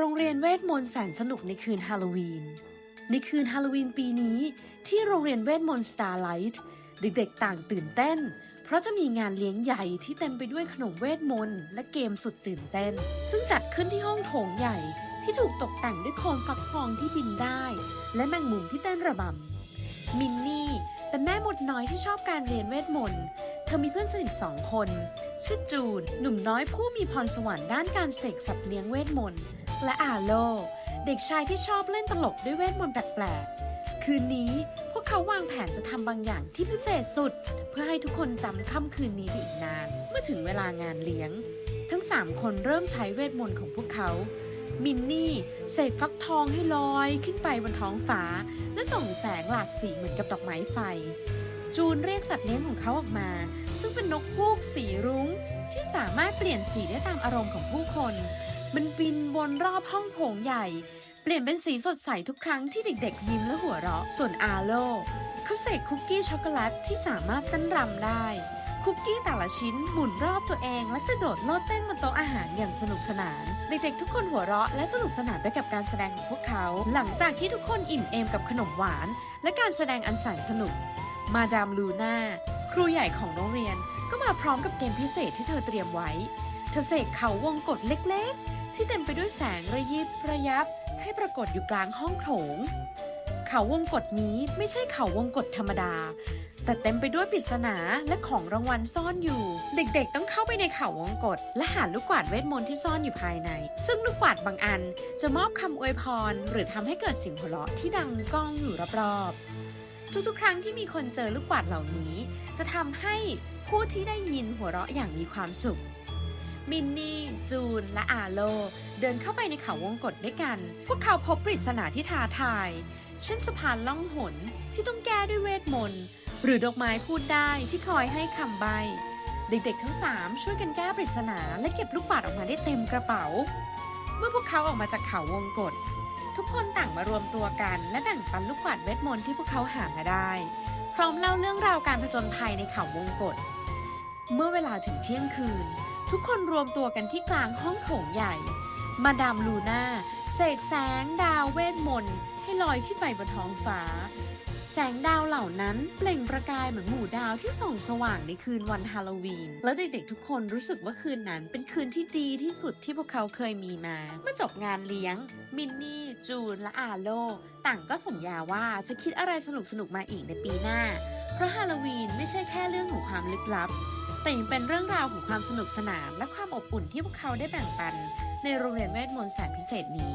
โรงเรียนเวทมนต์แสนสนุกในคืนฮาโลวีน ในคืนฮาโลวีนปีนี้ที่โรงเรียนเวทมนต์ Starlight เด็กๆต่างตื่นเต้น เพราะจะมีงานเลี้ยงใหญ่ที่เต็มไปด้วยขนมเวทมนต์และเกมสุดตื่นเต้น ซึ่งจัดขึ้นที่ห้องโถงใหญ่ที่ถูกตกแต่งด้วยโคมฟักทองที่บินได้ และแมงมุมที่เต้นระบำ มินนี่เป็นแม่มดน้อยที่ชอบการเรียนเวทมนต์เธอมีเพื่อนสนิทสองคน ชื่อจูน หนุ่มน้อยผู้มีพรสวรรค์ด้านการเสกสัตว์เลี้ยงเวทมนต์ และอาโล เด็กชายที่ชอบเล่นตลกด้วยเวทมนต์แปลกๆ คืนนี้พวกเขาวางแผนจะทำบางอย่างที่พิเศษสุด เพื่อให้ทุกคนจำค่ำคืนนี้ไปอีกนาน เมื่อถึงเวลางานเลี้ยง ทั้งสามคนเริ่มใช้เวทมนต์ของพวกเขา มินนี่เสกฟักทองให้ลอยขึ้นไปบนท้องฟ้า และส่งแสงหลากสีเหมือนกับดอกไม้ไฟจูนเรียกสัตว์เลี้ยงของเขาออกมา ซึ่งเป็นนกฮูกสีรุง้ง ที่สามารถเปลี่ยนสีได้ตามอารมณ์ของผู้คน มันบินวนรอบห้องโถงใหญ่ เปลี่ยนเป็นสีสดใสทุกครั้งที่เด็กๆยิ้มและหัวเราะ ส่วนอาโลเขาเสกคุกกี้ช็อกโกแลตที่สามารถเต้นรำได้ คุกกี้แต่ละชิ้นหมุนรอบตัวเอง และกระโดดโลดเต้นบนโต๊ะอาหารอย่างสนุกสนาน เด็กๆทุกคนหัวเราะและสนุกสนานไปกับการแสดงของพวกเขา หลังจากที่ทุกคนอิ่มเอมกับขนมหวาน และการแสดงอันแสนสนุก มาดามลูน่าครูใหญ่ของโรงเรียนก็มาพร้อมกับเกมพิเศษที่เธอเตรียมไว้ เธอเสกเขาวงกตเล็กๆ ที่เต็มไปด้วยแสงระยิบระยับ ให้ปรากฏอยู่กลางห้องโถง เขาวงกตนี้ไม่ใช่เขาวงกตธรรมดา แต่เต็มไปด้วยปริศนาและของรางวัลซ่อนอยู่ เด็กๆ ต้องเข้าไปในเขาวงกตและหาลูกกวาดเวทมนต์ที่ซ่อนอยู่ภายใน ซึ่งลูกกวาดบางอันจะมอบคำอวยพร หรือทำให้เกิดเสียงหัวเราะที่ดังก้องอยู่รอบๆทุกๆ ครั้งที่มีคนเจอลูกกวาดเหล่านี้ จะทำให้ผู้ที่ได้ยินหัวเราะอย่างมีความสุข มินนี่ จูน และอาโล เดินเข้าไปในเขาวงกตด้วยกัน พวกเขาพบปริศนาที่ท้าทาย เช่นสะพานล่องหนที่ต้องแก้ด้วยเวทมนต์ หรือดอกไม้พูดได้ที่คอยให้คำใบ เด็กๆทั้งสามช่วยกันแก้ปริศนาและเก็บลูกกวาดออกมาได้เต็มกระเป๋า เมื่อพวกเขาออกมาจากเขาวงกตทุกคนต่างมารวมตัวกัน และแบ่งปันลูกกวาดเวทมนต์ที่พวกเขาหามาได้ พร้อมเล่าเรื่องราวการผจญภัยในเขาวงกตเมื่อเวลาถึงเที่ยงคืน ทุกคนรวมตัวกันที่กลางห้องโถงใหญ่ มาดามลูน่าเสกแสงดาวเวทมนต์ให้ลอยขึ้นไปบนท้องฟ้า แสงดาวเหล่านั้นเปล่งประกายเหมือนหมู่ดาวที่ส่องสว่างในคืนวันฮาโลวีน และเด็กๆทุกคนรู้สึกว่าคืนนั้นเป็นคืนที่ดีที่สุดที่พวกเขาเคยมีมา เมื่อจบงานเลี้ยง มินนี่ จูน และอาโล ต่างก็สัญญาว่าจะคิดอะไรสนุกๆมาอีกในปีหน้า เพราะฮาโลวีนไม่ใช่แค่เรื่องของความลึกลับ แต่ยังเป็นเรื่องราวของความสนุกสนานและความอบอุ่นที่พวกเขาได้แบ่งปัน ในโรงเรียนเวทมนต์แสนพิเศษนี้